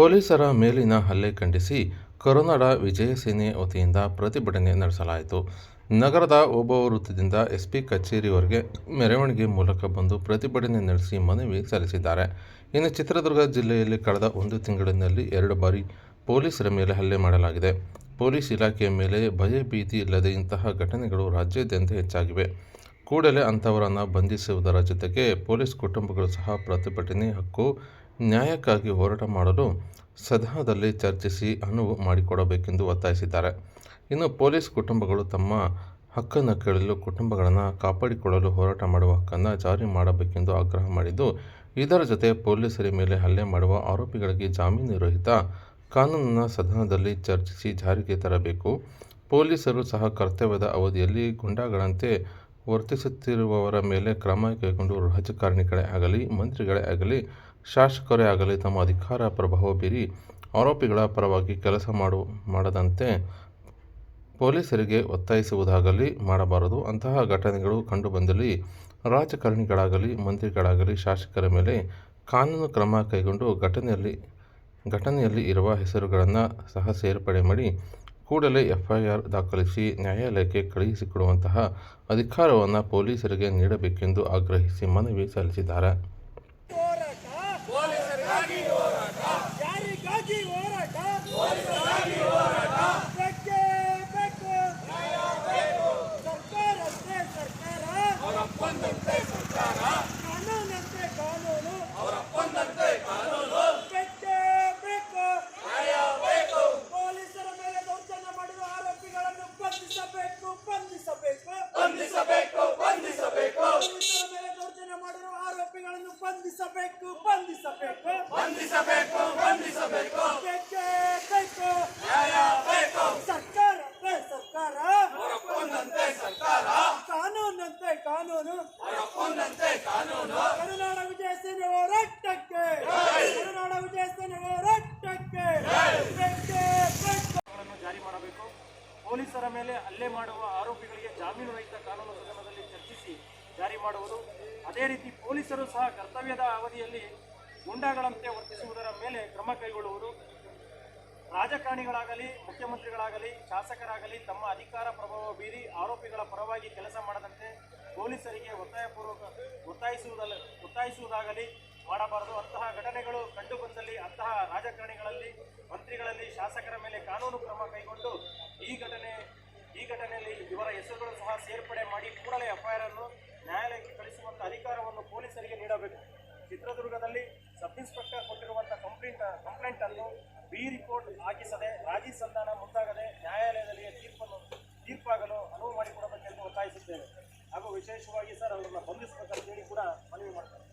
ಪೊಲೀಸರ ಮೇಲಿನ ಹಲ್ಲೆ ಖಂಡಿಸಿ ಕರುನಾಡ ವಿಜಯ ಸೇನೆ ವತಿಯಿಂದ ಪ್ರತಿಭಟನೆ ನಡೆಸಲಾಯಿತು. ನಗರದ ಓಬವ್ವ ವೃತ್ತದಿಂದ ಎಸ್ಪಿ ಕಚೇರಿವರೆಗೆ ಮೆರವಣಿಗೆ ಮೂಲಕ ಬಂದು ಪ್ರತಿಭಟನೆ ನಡೆಸಿ ಮನವಿ ಸಲ್ಲಿಸಿದ್ದಾರೆ. ಇನ್ನು ಚಿತ್ರದುರ್ಗ ಜಿಲ್ಲೆಯಲ್ಲಿ ಕಳೆದ ಒಂದು ತಿಂಗಳಿನಲ್ಲಿ ಎರಡು ಬಾರಿ ಪೊಲೀಸರ ಮೇಲೆ ಹಲ್ಲೆ ಮಾಡಲಾಗಿದೆ. ಪೊಲೀಸ್ ಇಲಾಖೆಯ ಮೇಲೆ ಭಯ ಭೀತಿ ಇಲ್ಲದೆ ಇಂತಹ ಘಟನೆಗಳು ರಾಜ್ಯಾದ್ಯಂತ ಹೆಚ್ಚಾಗಿವೆ. ಕೂಡಲೇ ಅಂಥವರನ್ನು ಬಂಧಿಸುವುದರ ಜೊತೆಗೆ ಪೊಲೀಸ್ ಕುಟುಂಬಗಳು ಸಹ ಪ್ರತಿಭಟನೆ ಹಕ್ಕು ನ್ಯಾಯಕ್ಕಾಗಿ ಹೋರಾಟ ಮಾಡಲು ಸದನದಲ್ಲಿ ಚರ್ಚಿಸಿ ಅನುವು ಮಾಡಿಕೊಡಬೇಕೆಂದು ಒತ್ತಾಯಿಸಿದ್ದಾರೆ. ಇನ್ನು ಪೊಲೀಸ್ ಕುಟುಂಬಗಳು ತಮ್ಮ ಹಕ್ಕನ್ನು ಕೇಳಲು ಕುಟುಂಬಗಳನ್ನು ಕಾಪಾಡಿಕೊಳ್ಳಲು ಹೋರಾಟ ಮಾಡುವ ಹಕ್ಕನ್ನು ಜಾರಿ ಮಾಡಬೇಕೆಂದು ಆಗ್ರಹ ಮಾಡಿದ್ದು, ಇದರ ಜೊತೆ ಪೊಲೀಸರ ಮೇಲೆ ಹಲ್ಲೆ ಮಾಡುವ ಆರೋಪಿಗಳಿಗೆ ಜಾಮೀನು ರಹಿತ ಕಾನೂನನ್ನು ಸದನದಲ್ಲಿ ಚರ್ಚಿಸಿ ಜಾರಿಗೆ ತರಬೇಕು. ಪೊಲೀಸರು ಸಹ ಕರ್ತವ್ಯದ ಅವಧಿಯಲ್ಲಿ ಗುಂಡಾಗಳಂತೆ ವರ್ತಿಸುತ್ತಿರುವವರ ಮೇಲೆ ಕ್ರಮ ಕೈಗೊಂಡು ರಾಜಕಾರಣಿಗಳೇ ಆಗಲಿ, ಮಂತ್ರಿಗಳೇ ಆಗಲಿ, ಶಾಸಕರೇ ಆಗಲಿ ತಮ್ಮ ಅಧಿಕಾರ ಪ್ರಭಾವ ಬೀರಿ ಆರೋಪಿಗಳ ಪರವಾಗಿ ಕೆಲಸ ಮಾಡು ಮಾಡದಂತೆ ಪೊಲೀಸರಿಗೆ ಒತ್ತಾಯಿಸುವುದಾಗಲಿ ಮಾಡಬಾರದು. ಅಂತಹ ಘಟನೆಗಳು ಕಂಡುಬಂದಲ್ಲಿ ರಾಜಕಾರಣಿಗಳಾಗಲಿ, ಮಂತ್ರಿಗಳಾಗಲಿ, ಶಾಸಕರ ಮೇಲೆ ಕಾನೂನು ಕ್ರಮ ಕೈಗೊಂಡು ಘಟನೆಯಲ್ಲಿ ಇರುವ ಹೆಸರುಗಳನ್ನು ಸಹ ಸೇರ್ಪಡೆ ಮಾಡಿ ಕೂಡಲೇ ಎಫ್ಐಆರ್ ದಾಖಲಿಸಿ ನ್ಯಾಯಾಲಯಕ್ಕೆ ಕಳುಹಿಸಿಕೊಡುವಂತಹ ಅಧಿಕಾರವನ್ನು ಪೊಲೀಸರಿಗೆ ನೀಡಬೇಕೆಂದು ಆಗ್ರಹಿಸಿ ಮನವಿ ಸಲ್ಲಿಸಿದ್ದಾರೆ. ಹೋರಾಟ ಯಾರಿಗಾಗಿ ಹೋರಾಟ ಬೇಕೇ ಬೇಕು ಸರ್ಕಾರಂತೆ ಸರ್ಕಾರ ಕಾನೂನಂತೆ ಕಾನೂನು ಬೇಕೇ ಬೇಕು ಪೊಲೀಸರ ಮೇಲೆ ದೌರ್ಜನ್ಯ ಮಾಡಿರುವ ಆರೋಪಿಗಳನ್ನು ಬಂಧಿಸಬೇಕು ಬಂಧಿಸಬೇಕು ಪೊಲೀಸರ ಮೇಲೆ ದೌರ್ಜನ್ಯ ಮಾಡಿರುವ ಆರೋಪಿಗಳನ್ನು ಬಂಧಿಸಬೇಕು. ಬಂಧಿಸಬೇಕು ಬಂಧಿಸಬೇಕು. ಬೇಕೇ. ಬೇಕು. ಸರ್ಕಾರ. ಸರ್ಕಾರ. ಕಾನೂನಂತೆ ಕಾನೂನು. ಕರುನಾಡ ವಿಜಯ ಸೇನೆ ಹೋರಾಟಕ್ಕೆ. ಕರುನಾಡ ವಿಜಯ ಸೇನೆ ಹೋರಾಟಕ್ಕೆ. ಬೇಕೇ ಬೇಕು. ಜಾರಿ ಮಾಡಬೇಕು. ಪೊಲೀಸರ ಮೇಲೆ ಹಲ್ಲೆ ಮಾಡುವ ಆರೋಪಿಗಳಿಗೆ ಜಾಮೀನು ರಹಿತ ಕಾನೂನು ಸದನದಲ್ಲಿ ಚರ್ಚಿಸಿ. ಜಾರಿ ಮಾಡುವುದು. ಅದೇ ರೀತಿ ಪೊಲೀಸರು ಸಹ ಕರ್ತವ್ಯದ ಅವಧಿಯಲ್ಲಿ ಗುಂಡಾಗಳಂತೆ ವರ್ತಿಸುವುದರ ಮೇಲೆ ಕ್ರಮ ಕೈಗೊಳ್ಳುವುದು. ರಾಜಕಾರಣಿಗಳಾಗಲಿ, ಮುಖ್ಯಮಂತ್ರಿಗಳಾಗಲಿ, ಶಾಸಕರಾಗಲಿ ತಮ್ಮ ಅಧಿಕಾರ ಪ್ರಭಾವ ಬೀರಿ ಆರೋಪಿಗಳ ಪರವಾಗಿ ಕೆಲಸ ಮಾಡದಂತೆ ಪೊಲೀಸರಿಗೆ ಒತ್ತಾಯಪೂರ್ವಕ ಒತ್ತಾಯಿಸುವುದಲ್ಲ, ಒತ್ತಾಯಿಸುವುದಾಗಲಿ ಮಾಡಬಾರದು. ಅಂತಹ ಘಟನೆಗಳು ಕಂಡುಬಂದಲ್ಲಿ, ಅಂತಹ ರಾಜಕಾರಣಿಗಳಲ್ಲಿ, ಮಂತ್ರಿಗಳಲ್ಲಿ, ಶಾಸಕರ ಮೇಲೆ ಕಾನೂನು ಕ್ರಮ ಕೈಗೊಂಡು ಈ ಘಟನೆ, ಈ ಘಟನೆಯಲ್ಲಿ ಇವರ ಹೆಸರುಗಳು ಸಹ ಸೇರ್ಪಡೆ ಮಾಡಿ ಕೂಡಲೇ ಎಫ್ಐಆರ್ ಅನ್ನು ನ್ಯಾಯಾಲಯಕ್ಕೆ ಕಳಿಸುವಂತ ಅಧಿಕಾರವನ್ನು ಪೊಲೀಸರಿಗೆ ನೀಡಬೇಕು. ಚಿತ್ರದುರ್ಗದಲ್ಲಿ ಸಬ್ ಇನ್ಸ್ಪೆಕ್ಟರ್ ಕಂಪ್ಲೇಂಟ್ ಕಂಪ್ಲೇಂಟ್ ಅನ್ನು ಬಿ ರಿಪೋರ್ಟ್ ಹಾಕಿಸದೆ ರಾಜಿ ಸಂಧಾನ ಮುಂದಾಗದೆ ನ್ಯಾಯಾಲಯದಲ್ಲಿ ತೀರ್ಪನ್ನು, ತೀರ್ಪಾಗಲು ಅನುವು ಮಾಡಿಕೊಡಬೇಕೆಂದು ಒತ್ತಾಯಿಸುತ್ತೇವೆ ಹಾಗೂ ವಿಶೇಷವಾಗಿ ಸರ್, ಅವರನ್ನು ಬಂಧಿಸಬೇಕಂತೇಳಿ ಕೂಡ ಮನವಿ ಮಾಡ್ತಾರೆ